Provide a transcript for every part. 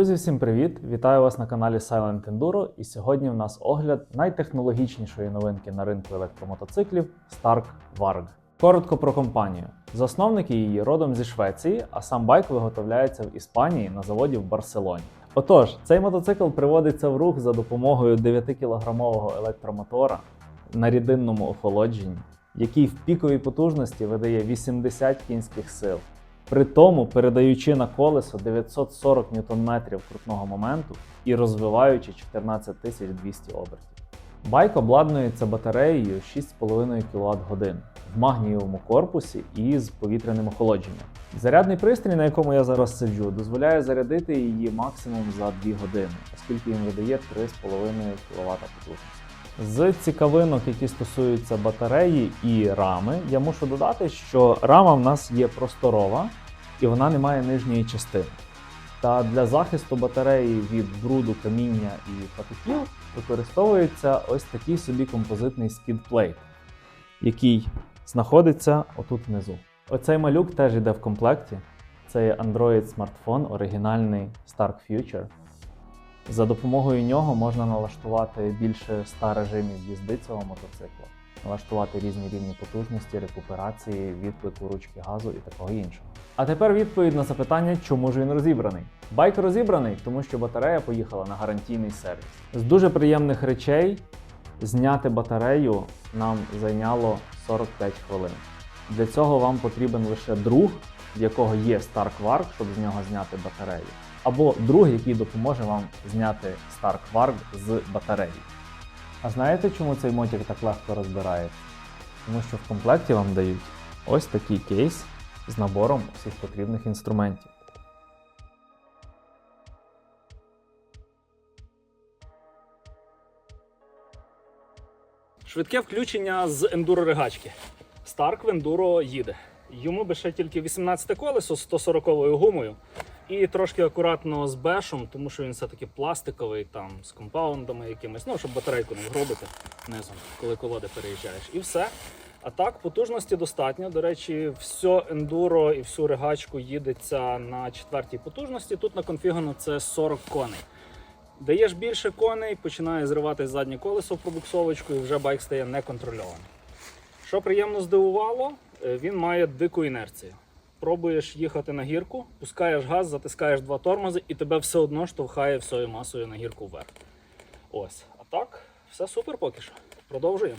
Друзі, всім привіт! Вітаю вас на каналі Silent Enduro. І сьогодні в нас огляд найтехнологічнішої новинки на ринку електромотоциклів Stark Varg. Коротко про компанію. Засновники її родом зі Швеції, а сам байк виготовляється в Іспанії на заводі в Барселоні. Отож, цей мотоцикл приводиться в рух за допомогою 9-кілограмового електромотора на рідинному охолодженні, який в піковій потужності видає 80 кінських сил. При тому передаючи на колесо 940 Нм крутного моменту і розвиваючи 14200 обертів. Байк обладнується батареєю 6,5 кВт годин в магнієвому корпусі і з повітряним охолодженням. Зарядний пристрій, на якому я зараз сиджу, дозволяє зарядити її максимум за 2 години, оскільки він видає 3,5 кВт потужності. З цікавинок, які стосуються батареї і рами, я мушу додати, що рама в нас є просторова і вона не має нижньої частини. Та для захисту батареї від бруду, каміння і патиків використовується ось такий собі композитний скідплейт, який знаходиться отут внизу. Оцей малюк теж йде в комплекті. Це Android смартфон, оригінальний Stark Future. За допомогою нього можна налаштувати більше 100 режимів їзди цього мотоцикла, налаштувати різні рівні потужності, рекуперації, відклику ручки газу і такого іншого. А тепер відповідь на запитання, чому ж він розібраний. Байк розібраний, тому що батарея поїхала на гарантійний сервіс. З дуже приємних речей зняти батарею нам зайняло 45 хвилин. Для цього вам потрібен лише друг, в якого є Stark Varg, щоб з нього зняти батарею або друг, який допоможе вам зняти Stark Varg з батареї. А знаєте, чому цей мотик так легко розбирається? Тому що в комплекті вам дають ось такий кейс з набором всіх потрібних інструментів. Швидке включення з ендуро ригачки. Старк в ендуро їде. Йому би ще тільки 18 колесо з 140 гумою. І трошки акуратно з бешом, тому що він все-таки пластиковий, там з компаундами якимись, ну щоб батарейку не вгробити низом, коли колоди переїжджаєш. І все. А так, потужності достатньо. До речі, все ендуро і всю ригачку їдеться на четвертій потужності. Тут наконфігано це 40 коней. Даєш більше коней, починає зриватись заднє колесо в пробуксовочку, і вже байк стає неконтрольований. Що приємно здивувало, е, він має дику інерцію. Пробуєш їхати на гірку, пускаєш газ, затискаєш два тормози, і тебе все одно штовхає всією масою на гірку вверх. Ось. А так, все супер поки що. Продовжуємо.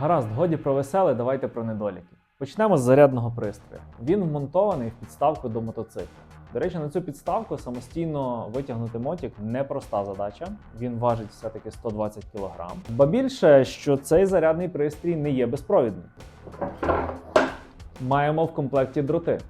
Гаразд, годі про веселе, давайте про недоліки. Почнемо з зарядного пристрою. Він вмонтований в підставку до мотоцикла. До речі, на цю підставку самостійно витягнути мотик непроста задача. Він важить все-таки 120 кг. Ба більше, що цей зарядний пристрій не є безпровідним. Маємо в комплекті дроти.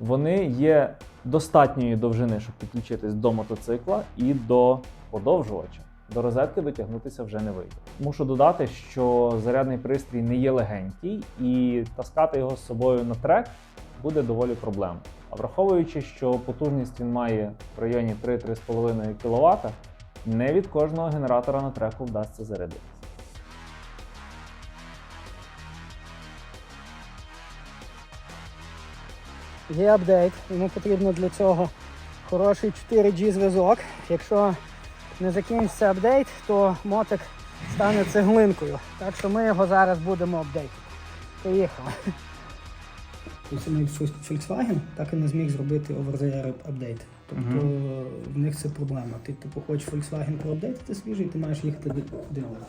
Вони є достатньої довжини, щоб підключитись до мотоцикла і до подовжувача. До розетки дотягнутися вже не вийде. Мушу додати, що зарядний пристрій не є легенький, і таскати його з собою на трек буде доволі проблемно. А враховуючи, що потужність він має в районі 3-3,5 кВт, не від кожного генератора на треку вдасться зарядитися. Є апдейт, йому потрібно для цього хороший 4G зв'язок. Якщо не закінчиться апдейт, то мотик стане цеглинкою. Так що ми його зараз будемо апдейтити. Поїхали. Volkswagen так і не зміг зробити over-the-air апдейт. Тобто в них це проблема. Ти типу хочеш Volkswagen проапдейтити свіжий, ти маєш їхати до дилера.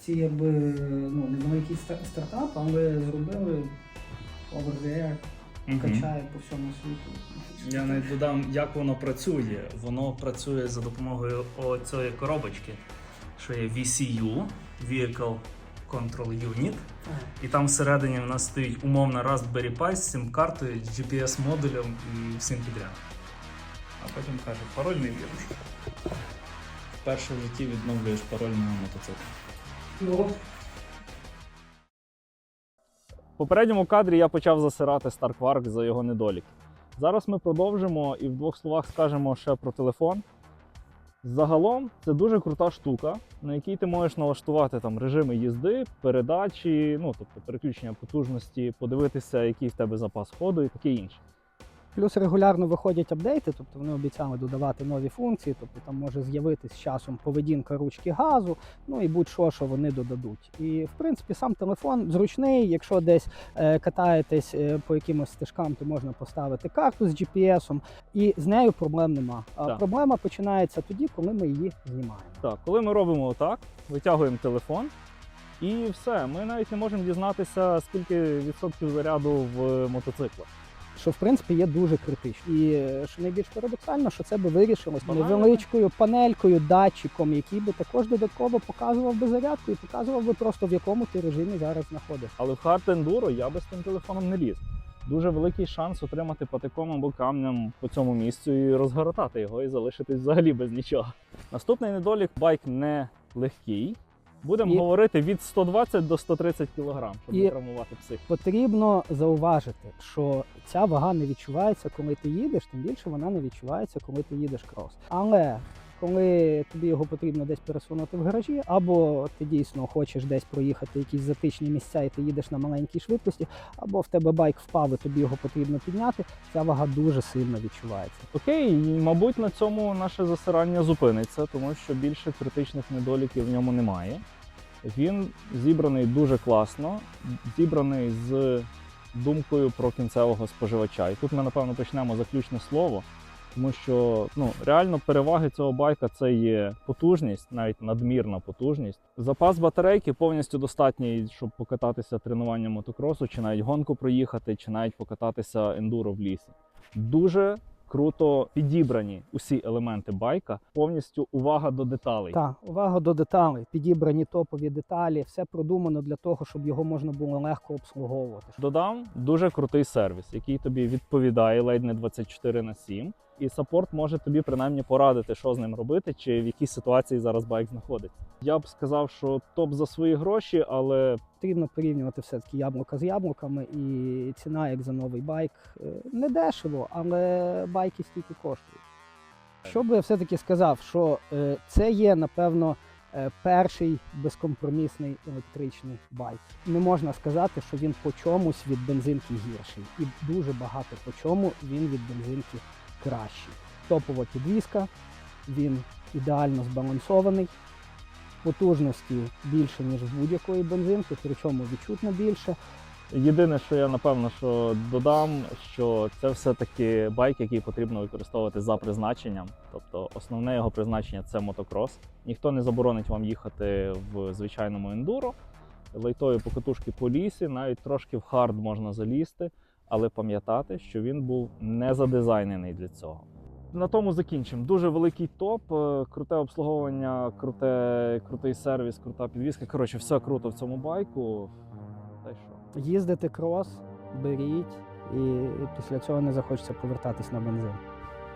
Ці якби ну, невеликий стартап, але зробили over-the-air качає по всьому світу. Я навіть додам, як воно працює. Воно працює за допомогою цієї коробочки, що є VCU, Vehicle Control Unit. І там всередині в нас стоїть умовна Raspberry Pi з сим-картою, GPS-модулем і всім підряд. А потім каже, парольний вірус. Вперше в житті відновлюєш пароль на мотоцикл. Ну, Попередньому кадрі я почав засирати StarkWark за його недоліки. Зараз ми продовжимо і в двох словах скажемо ще про телефон. Загалом це дуже крута штука, на якій ти можеш налаштувати там режими їзди, передачі, ну тобто переключення потужності, подивитися, який в тебе запас ходу і таке інше. Плюс регулярно виходять апдейти, тобто вони обіцяли додавати нові функції, тобто там може з'явитись з часом поведінка ручки газу, ну і будь-що, що вони додадуть. І в принципі сам телефон зручний. Якщо десь е, катаєтесь е, по якимось стежкам, то можна поставити карту з GPS, і з нею проблем нема. А Так. проблема починається тоді, коли ми її знімаємо. Так, коли ми робимо отак, витягуємо телефон, і все. Ми навіть не можемо дізнатися, скільки відсотків заряду в мотоциклах. Що в принципі є дуже критично. І що найбільш парадоксально, що це би вирішилось невеличкою панелькою, датчиком, який би також додатково показував би зарядку і показував би просто в якому ти режимі зараз знаходишся. Але в Hard Enduro я би з тим телефоном не ліз. Дуже великий шанс отримати патиком або камнем по цьому місцю і розгоротати його і залишитись взагалі без нічого. Наступний недолік байк не легкий. Будемо І- говорити від 120 до 130 кг, щоб І- не травмувати псих. Потрібно зауважити, що ця вага не відчувається, коли ти їдеш, тим більше вона не відчувається, коли ти їдеш крос. Але коли тобі його потрібно десь пересунути в гаражі, або ти дійсно хочеш десь проїхати якісь затичні місця, і ти їдеш на маленькій швидкості, або в тебе байк впав, і тобі його потрібно підняти, ця вага дуже сильно відчувається. Окей, мабуть, на цьому наше засирання зупиниться, тому що більше критичних недоліків в ньому немає. Він зібраний дуже класно, зібраний з думкою про кінцевого споживача. І тут ми, напевно, почнемо заключне слово, тому що ну, реально переваги цього байка це є потужність, навіть надмірна потужність. Запас батарейки повністю достатній, щоб покататися тренуванням мотокросу, чи навіть гонку проїхати, чи навіть покататися ендуро в лісі. Дуже круто підібрані усі елементи байка, повністю увага до деталей. Так, увага до деталей, підібрані топові деталі, все продумано для того, щоб його можна було легко обслуговувати. Додам дуже крутий сервіс, який тобі відповідає ледь не 24 на 7. І саппорт може тобі принаймні порадити, що з ним робити, чи в якій ситуації зараз байк знаходиться. Я б сказав, що топ за свої гроші, але Потрібно порівнювати все-таки яблука з яблуками, і ціна, як за новий байк, е, не дешево, але байки стільки коштують. Що би я все-таки сказав, що е, це є, напевно, е, перший безкомпромісний електричний байк. Не можна сказати, що він по чомусь від бензинки гірший. І дуже багато по чому він від бензинки кращий. Топова підвізка, він ідеально збалансований. Потужності більше, ніж в будь-якої бензинки, причому відчутно більше. єдине, що я напевно що додам, що це все-таки байк, який потрібно використовувати за призначенням. Тобто основне його призначення це мотокрос. Ніхто не заборонить вам їхати в звичайному ендуро, лайтові покатушки по лісі, навіть трошки в хард можна залізти. Але пам'ятати, що він був не задизайнений для цього. На тому закінчимо. Дуже великий топ, е, круте обслуговування, круте, крутий сервіс, крута підвізка. Коротше, все круто в цьому байку. Та й що? Їздити крос, беріть, і після цього не захочеться повертатись на бензин.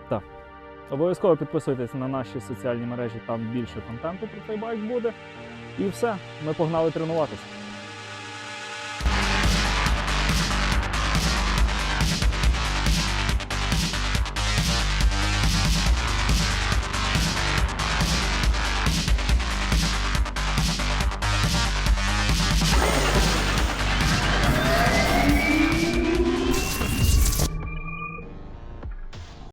Так. Обов'язково підписуйтесь на наші соціальні мережі, там більше контенту про цей байк буде. І все, ми погнали тренуватися.